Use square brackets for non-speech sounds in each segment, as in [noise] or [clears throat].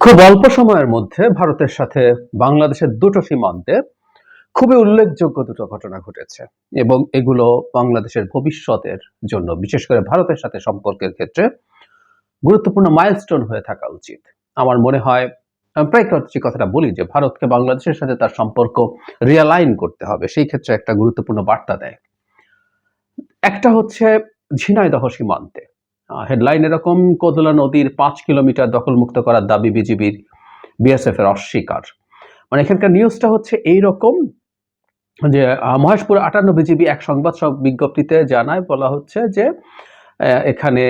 খুব অল্প সময়ের মধ্যে ভারতের সাথে বাংলাদেশের দুটো সীমান্তে খুবই উল্লেখযোগ্য দুটো ঘটনা ঘটেছে এবং এগুলো বাংলাদেশের ভবিষ্যতের জন্য, বিশেষ করে ভারতের সাথে সম্পর্কের ক্ষেত্রে গুরুত্বপূর্ণ মাইলস্টোন হয়ে থাকা উচিত। আমার মনে হয় প্রায় কথাটা বলি যে ভারতকে বাংলাদেশের সাথে তার সম্পর্ক রিয়ালাইন করতে হবে, সেই ক্ষেত্রে একটা গুরুত্বপূর্ণ বার্তা দেয়। একটা হচ্ছে ঝিনাইদহ সীমান্তে। হেডলাইন এরকম কোদলা নদীর পাঁচ কিলোমিটার দখলমুক্ত করার দাবি বিজিবির বিএসএফ এর অস্বীকার। মানে এখানকার নিউজটা হচ্ছে এই রকম যে মহেশপুর আটান্ন বিজিবি এক সংবাদ সব বিজ্ঞপ্তিতে জানায়, বলা হচ্ছে যে এখানে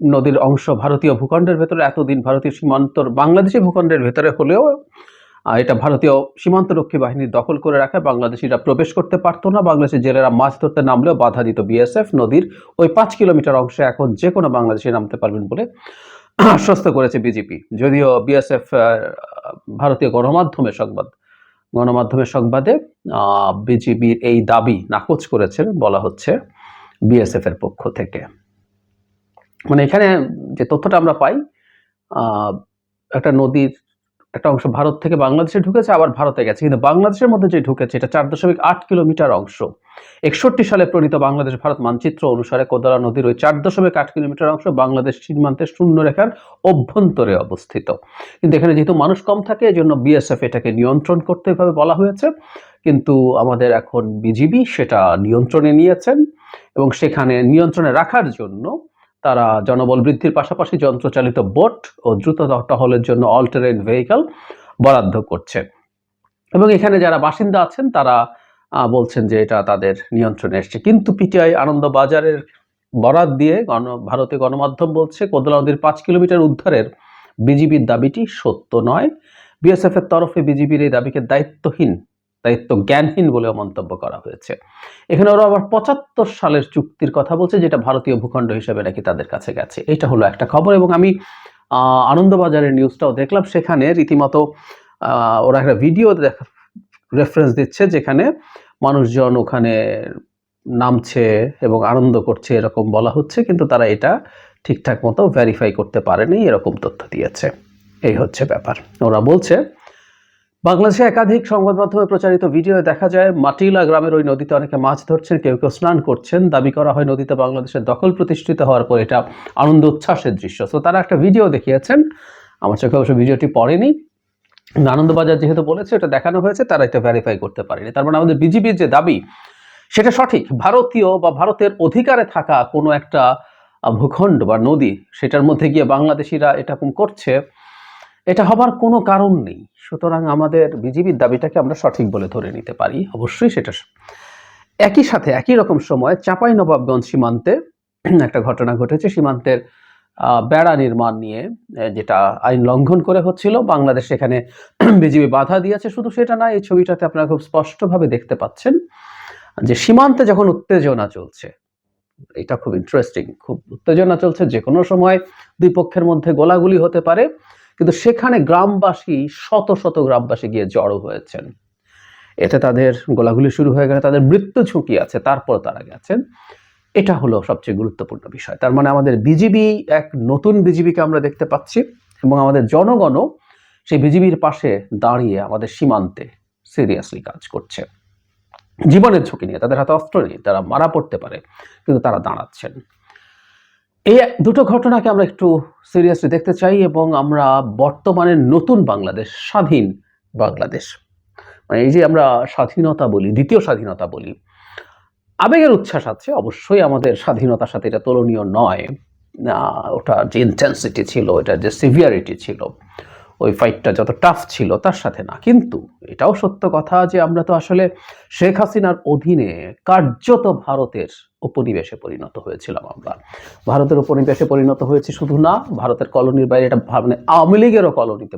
নদীর অংশ ভারতীয় ভূখণ্ডের ভেতরে, এতদিন ভারতীয় সীমান্তর বাংলাদেশি ভূখণ্ডের ভেতরে হলেও এটা ভারতীয় সীমান্তরক্ষী বাহিনীর দখল করে রাখে। বাংলাদেশিরা প্রবেশ করতে পারতো না। বাংলাদেশের জেলেরা মাছ ধরতে নামলেও বাধা দিত বিএসএফ নদীর। ওই পাঁচ কিলোমিটার অংশে এখন যে কোনো বাংলাদেশি নামতে পারবেন বলে আশ্বস্ত করেছে বিজেপি। যদিও বিএসএফ ভারতীয় গণমাধ্যমের সংবাদ, গণমাধ্যমের সংবাদে বিজিবির এই দাবি নাকচ করেছেন বলা হচ্ছে বিএসএফ এর পক্ষ থেকে। মানে এখানে যে তথ্যটা আমরা পাই একটা নদীর একটা অংশ ভারত থেকে বাংলাদেশে ঢুকেছে, আবার ভারতে গেছে। কিন্তু বাংলাদেশের মধ্যে যে ঢুকেছে, এটা চার দশমিক আট কিলোমিটার অংশ। একষট্টি সালে প্রণীত বাংলাদেশ ভারত মানচিত্র অনুসারে কোদালা নদীর ওই চার দশমিক আট কিলোমিটার অংশ বাংলাদেশ সীমান্তের শূন্য রেখার অভ্যন্তরে অবস্থিত। কিন্তু এখানে যেহেতু মানুষ কম থাকে, এজন্য বিএসএফ এটাকে নিয়ন্ত্রণ করতে এভাবে বলা হয়েছে। কিন্তু আমাদের এখন বিজিবি সেটা নিয়ন্ত্রণে নিয়েছেন এবং সেখানে নিয়ন্ত্রণে রাখার জন্য তারা জনবল বৃদ্ধির পাশাপাশি যন্ত্রচালিত বোট ও দ্রুত টহলের জন্য অল্টারেন ভেহিকল বরাদ্দ করছে। এবং এখানে যারা বাসিন্দা আছেন, তারা বলছেন যে এটা তাদের নিয়ন্ত্রণে এসছে। কিন্তু পিটিআই আনন্দবাজারের বরাদ দিয়ে গণ ভারতীয় গণমাধ্যম বলছে, কোদলা নদীর পাঁচ কিলোমিটার উদ্ধারের বিজিবির দাবিটি সত্য নয়। বিএসএফ এর তরফে বিজিবির এই দাবিকে দায়িত্বহীন দায়িত্ব জ্ঞানহীন বলেও মন্তব্য করা হয়েছে। এখানে ওরা আবার পঁচাত্তর সালের চুক্তির কথা বলছে, যেটা ভারতীয় ভূখণ্ড হিসেবে নাকি তাদের কাছে গেছে। এটা হলো একটা খবর এবং আমি আনন্দবাজারের নিউজটাও দেখলাম। সেখানে রীতিমতো ওরা একটা ভিডিও রেফারেন্স দিচ্ছে যেখানে মানুষজন ওখানে নামছে এবং আনন্দ করছে এরকম বলা হচ্ছে, কিন্তু তারা এটা ঠিকঠাক মতো ভেরিফাই করতে পারেনি, এরকম তথ্য দিয়েছে। এই হচ্ছে ব্যাপার। ওরা বলছে বাংলাদেশে একাধিক সংবাদ মাধ্যমে প্রচারিত ভিডিও দেখা যায়, মাটিলা গ্রামের ওই নদীতে অনেকে মাছ ধরছেন, কেউ কেউ স্নান করছেন। দাবি করা হয় নদীতে বাংলাদেশের দখল প্রতিষ্ঠিত হওয়ার পর এটা আনন্দ উচ্ছ্বাসের দৃশ্য। তো তারা একটা ভিডিও দেখিয়েছেন। আমার চোখে অবশ্য ভিডিওটি পড়েনি। আনন্দবাজার যেহেতু বলেছে, এটা দেখানো হয়েছে, তারা এটা ভ্যারিফাই করতে পারেনি। তার মানে আমাদের বিজিবির যে দাবি, সেটা সঠিক। ভারতীয় বা ভারতের অধিকারে থাকা কোনো একটা ভূখণ্ড বা নদী, সেটার মধ্যে গিয়ে বাংলাদেশিরা এরকম করছে। এটা হবার কোনো কারণ নেই। সুতরাং আমাদের বিজিবির দাবিটাকে আমরা সঠিক বলে ধরে নিতে পারি। অবশ্যই সেটা একই সাথে একই রকম সময় চাঁপাই নবাবগঞ্জ সীমান্তে [clears throat] একটা ঘটনা ঘটেছে। সীমান্তের বেড়া নির্মাণ নিয়ে যেটা আইন লঙ্ঘন করে হচ্ছিল। বাংলাদেশ সেখানে [clears throat] বিজিবি বাধা দিয়েছে। শুধু সেটা না, এই ছবিটাতে আপনারা খুব স্পষ্টভাবে দেখতে পাচ্ছেন যে সীমান্তে যখন উত্তেজনা চলছে, এটা খুব ইন্টারেস্টিং খুব উত্তেজনা চলছে। যে কোনো সময় দুই পক্ষের মধ্যে গোলাগুলি হতে পারে। কিন্তু সেখানে গ্রামবাসী, শত শত গ্রামবাসী গিয়ে জড়ো হয়েছেন। এতে তাদের গোলাগুলি শুরু হয়ে গেলে তাদের মৃত্যু ঝুঁকি আছে, তারপর তারা গেছেন। এটা হলো সবচেয়ে গুরুত্বপূর্ণ বিষয়। তার মানে আমাদের বিজিবি এক নতুন বিজিবিকে আমরা দেখতে পাচ্ছি এবং আমাদের জনগণও সেই বিজিবির পাশে দাঁড়িয়ে আমাদের সীমান্তে সিরিয়াসলি কাজ করছে। জীবনের ঝুঁকি নিয়ে, তাদের হাতে অস্ত্র নেই, তারা মারা পড়তে পারে, কিন্তু তারা দাঁড়াচ্ছেন। এই দুটো ঘটনাকে আমরা একটু সিরিয়াসলি দেখতে চাই এবং আমরা বর্তমানে নতুন বাংলাদেশ, স্বাধীন বাংলাদেশ। মানে এই যে আমরা স্বাধীনতা বলি, দ্বিতীয় স্বাধীনতা বলি, আবেগের উচ্ছ্বাস আছে, অবশ্যই আমাদের স্বাধীনতার সাথে এটা তুলনীয় নয়। ওটার যে ইন্টেন্সিটি ছিল এটার যে সিভিয়ারিটি ছিল, ওই ফাইটটা যত টাফ ছিল, তার সাথে না। কিন্তু এটাও সত্য কথা যে আমরা তো আসলে শেখ হাসিনার অধীনে কার্যত ভারতের উপনিবেশে পরিণত হয়েছিলাম আমরা। ভারতের উপনিবেশে পরিণত হয়েছে শুধু না, ভারতের কলোনির বাইরে এটা মানে আওয়ামী লীগেরও কলোনিতে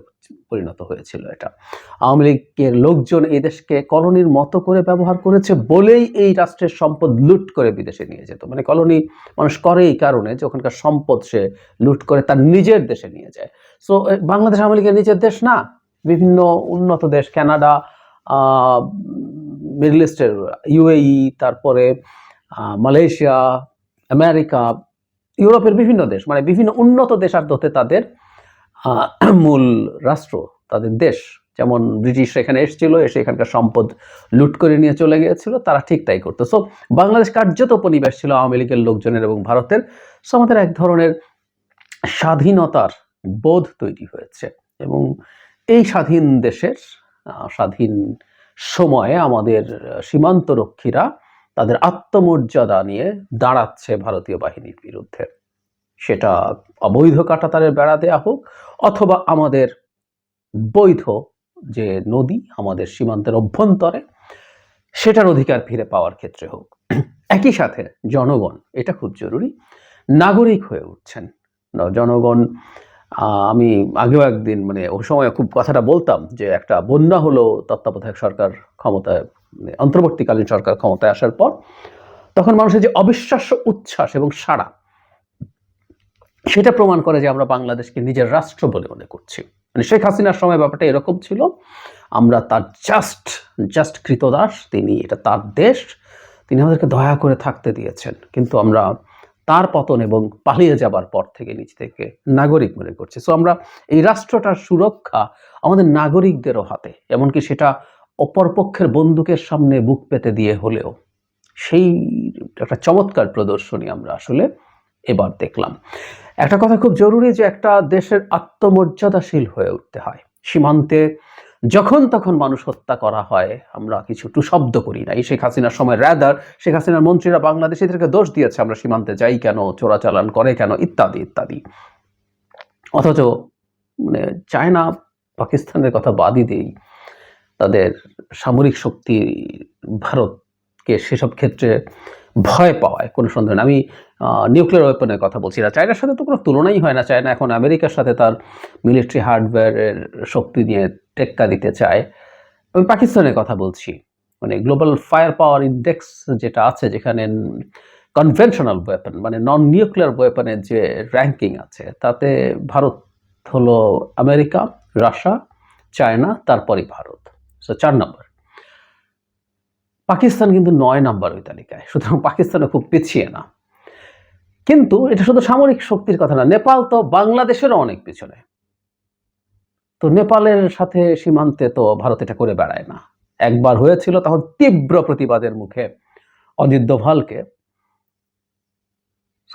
পরিণত হয়েছিল এটা। আওয়ামী লীগের লোকজন এই দেশকে কলোনির মতো করে ব্যবহার করেছে বলেই এই রাষ্ট্রের সম্পদ লুট করে বিদেশে নিয়ে যেত। মানে কলোনি মানুষ করে এই কারণে যে ওখানকার সম্পদ সে লুট করে তার নিজের দেশে নিয়ে যায়। সো বাংলাদেশ আওয়ামী লীগের নিজের দেশ না। বিভিন্ন উন্নত দেশ, কানাডা মিডল ইস্টের, ইউএই, তারপরে মালয়েশিয়া, আমেরিকা, ইউরোপের বিভিন্ন দেশ মানে বিভিন্ন উন্নত দেশার্থতে তাদের [clears throat] মূল রাষ্ট্র, তাদের দেশ। যেমন ব্রিটিশ এখানে এসেছিল, এসে এখানকার সম্পদ লুট করে নিয়ে চলে গিয়েছিল, তারা ঠিক তাই করতো। সো বাংলাদেশ কার্যত উপনিবেশ ছিল আওয়ামী লীগের লোকজনের এবং ভারতের। সো আমাদের এক ধরনের স্বাধীনতার বোধ তৈরি হয়েছে এবং এই স্বাধীন দেশের স্বাধীন সময়ে আমাদের সীমান্ত রক্ষীরা তাদের আত্মমর্যাদা নিয়ে দাঁড়াচ্ছে ভারতীয় বাহিনীর বিরুদ্ধে। সেটা অবৈধ কাটাতারের বেড়া দেয়া হোক অথবা আমাদের বৈধ যে নদী আমাদের সীমান্তের অভ্যন্তরে, সেটার অধিকার ফিরে পাওয়ার ক্ষেত্রে হোক। একই সাথে জনগণ, এটা খুব জরুরি, নাগরিক হয়ে উঠছেন। জনগণ আমি আগেও একদিন মানে ওই সময় খুব কথাটা বলতাম যে একটা বন্যা হলো তত্ত্বাবধায়ক সরকার ক্ষমতায় অন্তর্বর্তীকালীন সরকার ক্ষমতায় আসার পর, তখন মানুষের যে অবিশ্বাস্য উচ্ছ্বাস এবং সাড়া, সেটা প্রমাণ করে যে আমরা বাংলাদেশকে নিজের রাষ্ট্র বলে মনে করছি। মানে শেখ হাসিনার সময় ব্যাপারটা এরকম ছিল, আমরা তার জাস্ট জাস্ট কৃতদাস, তিনি এটা তার দেশ, তিনি আমাদেরকে দয়া করে থাকতে দিয়েছেন। কিন্তু আমরা তার পতন এবং পালিয়ে যাবার পর থেকে নিজ থেকে নাগরিক মনে করছি। সো আমরা এই রাষ্ট্রটার সুরক্ষা আমাদের নাগরিকদেরও হাতে, এমনকি সেটা অপরপক্ষের বন্দুকের সামনে বুক পেতে দিয়ে হলেও সেই একটা চমৎকার প্রদর্শনী আমরা আসলে এবার দেখলাম। একটা কথা খুব জরুরি যে একটা দেশের আত্মমর্যাদাশীল হয়ে উঠতে হয়। সীমান্তে যখন তখন মানুষ হত্যা করা হয়, আমরা কিছু টু শব্দ করি না এই শেখ হাসিনার সময় র্যাদার, শেখ হাসিনার মন্ত্রীরা বাংলাদেশিদেরকে দোষ দিয়েছে, আমরা সীমান্তে যাই কেন, চোরাচালান করে কেন, ইত্যাদি ইত্যাদি। অথচ মানে চায়না, পাকিস্তানের কথা বাদই দেই। তাদের সামরিক শক্তি ভারতকে সেসব ক্ষেত্রে ভয় পাওয়ায়, কোনো সন্দেহ নেই। আমি নিউক্লিয়ার ওয়েপনের কথা বলছি। না চায়নার সাথে তো কোনো তুলনাই হয় না। চায়না এখন আমেরিকার সাথে তার মিলিটারি হার্ডওয়্যারের শক্তি নিয়ে টেক্কা দিতে চায়। আমি পাকিস্তানের কথা বলছি। মানে গ্লোবাল ফায়ার পাওয়ার ইন্ডেক্স যেটা আছে, যেখানে কনভেনশনাল ওয়েপন মানে নন নিউক্লিয়ার ওয়েপনের যে র্যাঙ্কিং আছে, তাতে ভারত হলো আমেরিকা, রাশিয়া, চায়না, তারপরই ভারত। সো চার নম্বর পাকিস্তান কিন্তু নয় নম্বর ওই তালিকায়। সুতরাং পাকিস্তানও খুব পিছিয়ে না। কিন্তু এটা শুধু সামরিক শক্তির কথা না, নেপাল তো বাংলাদেশেরও অনেক পিছনে। তো নেপালের সাথে সীমান্তে তো ভারত এটা করে বেড়ায় না। একবার হয়েছিল তখন তীব্র প্রতিবাদের মুখে অজিত দোভালকে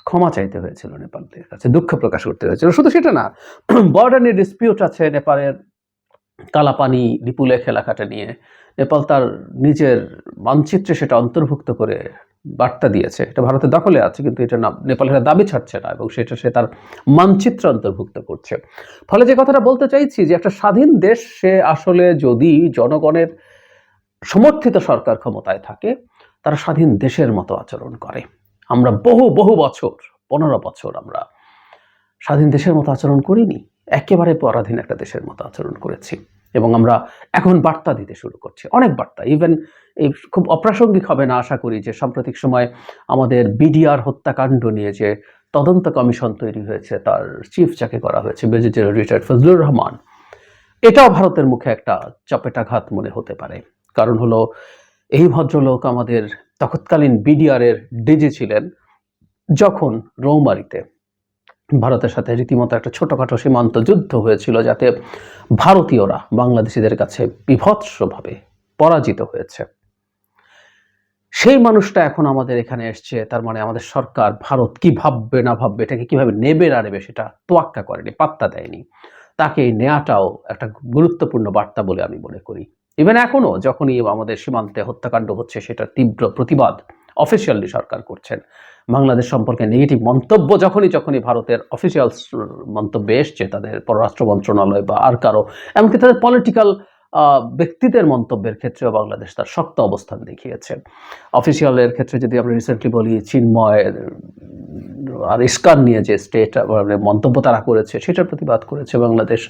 ক্ষমা চাইতে হয়েছিল নেপালের কাছে, দুঃখ প্রকাশ করতে হয়েছিল। শুধু সেটা না [clears throat] বর্ডার নিয়ে ডিসপিউট আছে নেপালের। কালাপানি বিপুলে খেলাঘাটা নিয়ে নেপাল তার নিজের মানচিত্রে সেটা অন্তর্ভুক্ত করে বার্তা দিয়েছে। এটা ভারতের দখলে আছে, কিন্তু এটা নেপালের দাবি ছাড়ছে না এবং সেটা সে তার মানচিত্র অন্তর্ভুক্ত করছে। ফলে যে কথাটা বলতে চাইছি যে একটা স্বাধীন দেশ, সে আসলে যদি জনগণের সমর্থিত সরকার ক্ষমতায় থাকে, তারা স্বাধীন দেশের মতো আচরণ করে। আমরা বহু বহু বছর, পনেরো বছর আমরা স্বাধীন দেশের মতো আচরণ করিনি। একেবারে পরাধীন একটা দেশের মতো আচরণ করেছি এবং আমরা এখন বার্তা দিতে শুরু করছি। অনেক বার্তা। ইভেন এই খুব অপ্রাসঙ্গিক হবে না আশা করি যে সাম্প্রতিক সময় আমাদের বিডিআর হত্যাকাণ্ড নিয়ে যে তদন্ত কমিশন তৈরি হয়েছে, তার চিফ যাকে করা হয়েছে ব্রিগেডিয়ার রিটায়ার্ড ফজলুর রহমান, এটাও ভারতের মুখে একটা চপেটাঘাত মনে হতে পারে। কারণ হলো, এই ভদ্রলোক আমাদের তৎকালীন বিডিআর এর ডিজি ছিলেন, যখন রৌমারিতে ভারতের সাথে রীতিমতো একটা ছোটখাটো সীমান্ত যুদ্ধ হয়েছিল যাতে ভারতীয়রা বাংলাদেশিদের কাছে বিভৎসভাবে পরাজিত হয়েছে। সেই মানুষটা এখন আমাদের এখানে এসছে, তার মানে আমাদের সরকার, ভারত কি ভাববে, না ভাববে, এটাকে কীভাবে নেবে, না নেবে, সেটা তোয়াক্কা করেনি, পাত্তা দেয়নি। তাকে এই নেওয়াটাও একটা গুরুত্বপূর্ণ বার্তা বলে আমি মনে করি। ইভেন এখনও যখনই আমাদের সীমান্তে হত্যাকাণ্ড হচ্ছে সেটা তীব্র প্রতিবাদ অফিসিয়ালি সরকার করছেন। বাংলাদেশ সম্পর্কে নেগেটিভ মন্তব্য যখনই যখনই ভারতের অফিসিয়াল মন্তব্যে এসছে, তাদের পররাষ্ট্র মন্ত্রণালয় বা আর কারও, এমনকি তাদের পলিটিক্যাল ব্যক্তিদের মন্তব্যের ক্ষেত্রেও বাংলাদেশ তার শক্ত অবস্থান দেখিয়েছে। অফিসিয়ালের ক্ষেত্রে যদি আমরা রিসেন্টলি বলি, চিন্ময় আর ইস্কান নিয়ে যে স্টেট মানে মন্তব্য তারা করেছে, সেটার প্রতিবাদ করেছে বাংলাদেশ।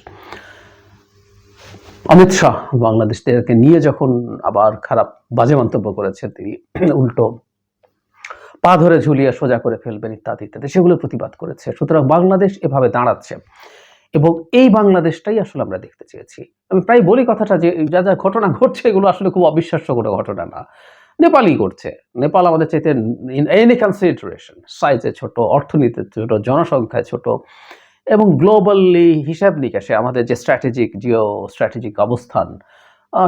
অমিত শাহ বাংলাদেশকে নিয়ে যখন আবার খারাপ বাজে মন্তব্য করেছেন তিনি, উল্টো পা ধরে ঝুলিয়ে সোজা করে ফেলবেন ইত্যাদি ইত্যাদি। সেগুলো প্রতিবাদ করেছে। সুতরাং বাংলাদেশ এভাবে দাঁড়াচ্ছে। এবং এই বাংলাদেশটাই আসলে আমরা দেখতে চেয়েছি। আমি প্রায় বলি কথাটা যে যা যা ঘটনা ঘটছে, এগুলো আসলে খুব অবিশ্বাস্য কোনো ঘটনা না। নেপালই করছে। নেপাল আমাদের চাইতে এনি কনসিডারেশন সাইজে ছোট, অর্থনীতিতে ছোট, জনসংখ্যায় ছোট, এবং গ্লোবালি হিসাব নিকাশে আমাদের যে স্ট্র্যাটেজিক জিও স্ট্র্যাটেজিক অবস্থান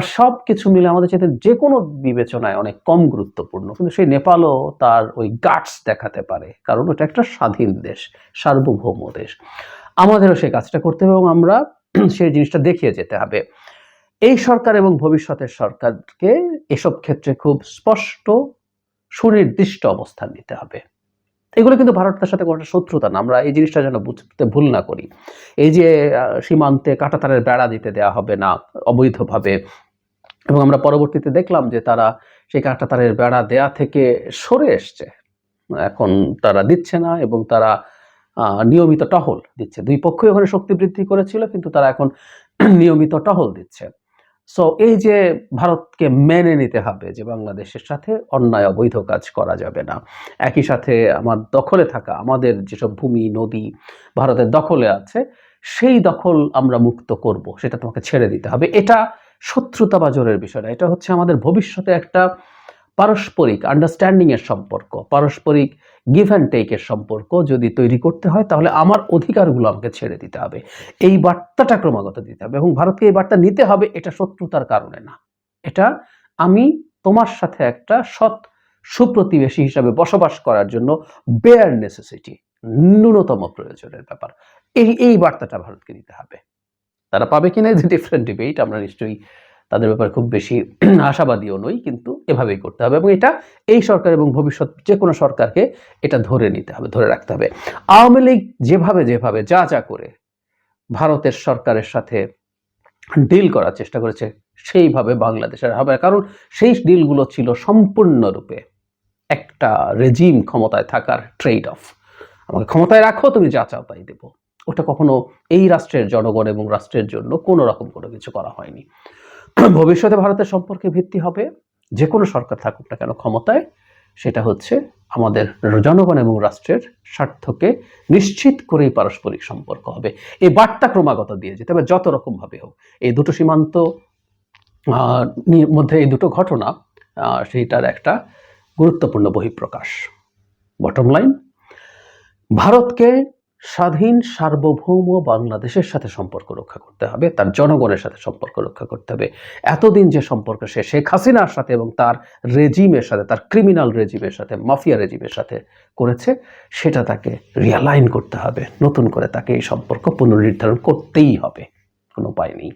সব কিছু মিলে আমাদের সাথে যে কোনো বিবেচনায় অনেক কম গুরুত্বপূর্ণ। কিন্তু সেই নেপালও তার ওই গাটস দেখাতে পারে। কারণ ওটা একটা স্বাধীন দেশ, সার্বভৌম দেশ। আমাদেরও সেই কাজটা করতে হবে এবং আমরা [clears throat] সেই জিনিসটা দেখিয়ে যেতে হবে। এই সরকার এবং ভবিষ্যতের সরকারকে এসব ক্ষেত্রে খুব স্পষ্ট, সুনির্দিষ্ট অবস্থান নিতে হবে। এগুলো কিন্তু ভারতের সাথে কোনো শত্রুতা না। আমরা এই জিনিসটা যেন বুঝতে ভুল না করি। এই যে সীমান্তে কাঁটাতারের বেড়া দিতে দেওয়া হবে না অবৈধভাবে, এবং আমরা পরবর্তীতে দেখলাম যে তারা সেই কাঁটাতারের বেড়া দেয়া থেকে সরে এসছে। এখন তারা দিচ্ছে না এবং তারা নিয়মিত টহল দিচ্ছে। দুই পক্ষই ওখানে শক্তি বৃদ্ধি করেছিল, কিন্তু তারা এখন [clears throat] নিয়মিত টহল দিচ্ছে। সো এই যে ভারতকে মেনে নিতে হবে যে বাংলাদেশের সাথে অন্যায় অবৈধ কাজ করা যাবে না। একই সাথে আমার দখলে থাকা, আমাদের যেসব ভূমি, নদী ভারতের দখলে আছে, সেই দখল আমরা মুক্ত করব, সেটা তোমাকে ছেড়ে দিতে হবে। এটা শত্রুতা বা জোরের বিষয় না, এটা হচ্ছে আমাদের ভবিষ্যতে একটা পারস্পরিক আন্ডারস্ট্যান্ডিং এর সম্পর্ক, পারস্পরিক গিভ অ্যান্ড টেকের সম্পর্ক যদি তৈরি করতে হয়, তাহলে আমার অধিকারগুলো আমাকে ছেড়ে দিতে হবে। এই বার্তাটা ক্রমাগত দিতে হবে এবং ভারতকে এই বার্তা নিতে হবে, এটা শত্রুতার কারণে না। এটা আমি তোমার সাথে একটা সৎ সুপ্রতিবেশী হিসাবে বসবাস করার জন্য বেয়ার নেসেসিটি ন্যূনতম প্রয়োজনের ব্যাপার। এই এই বার্তাটা ভারতকে দিতে হবে। তারা পাবে কিনা ইজ ডিফারেন্ট ডিবেট আমরা নিশ্চয়ই তাদের ব্যাপারে খুব বেশি আশাবাদীও নই, কিন্তু এভাবেই করতে হবে এবং এটা এই সরকার এবং ভবিষ্যৎ যে কোনো সরকারকে এটা ধরে নিতে হবে, ধরে রাখতে হবে। আওয়ামী লীগ যেভাবে যেভাবে যা যা করে ভারতের সরকারের সাথে ডিল করার চেষ্টা করেছে, সেইভাবে বাংলাদেশের হবে। কারণ সেই ডিলগুলো ছিল সম্পূর্ণরূপে একটা রেজিম ক্ষমতায় থাকার ট্রেড অফ আমাকে ক্ষমতায় রাখো, তুমি যা চাও তাই দেবো। ওটা কখনো এই রাষ্ট্রের জনগণ এবং রাষ্ট্রের জন্য কোনো রকম কোনো কিছু করা হয়নি। ভবিষ্যতে ভারতের সম্পর্কে ভিত্তি হবে। যে কোনো সরকার থাকুক না কেন ক্ষমতায়, সেটা হচ্ছে আমাদের জনগণ এবং রাষ্ট্রের স্বার্থকে নিশ্চিত করেই পারস্পরিক সম্পর্ক হবে। এই বার্তা ক্রমাগত দিয়ে যেতে হবে যত রকম ভাবে হোক, এই দুটো সীমান্ত মধ্যে এই দুটো ঘটনা সেইটার একটা গুরুত্বপূর্ণ বহিঃপ্রকাশ। বটম লাইন ভারতকে স্বাধীন সার্বভৌম বাংলাদেশের সাথে সম্পর্ক রক্ষা করতে হবে, তার জনগণের সাথে সম্পর্ক রক্ষা করতে হবে। এতদিন যে সম্পর্ক সে, শেখ হাসিনার সাথে এবং তার রেজিমের সাথে, তার ক্রিমিনাল রেজিমের সাথে মাফিয়া রেজিমের সাথে করেছে, সেটা তাকে রিয়ালাইন করতে হবে। নতুন করে তাকে এই সম্পর্ক পুনর্নির্ধারণ করতেই হবে। কোনো উপায় নেই।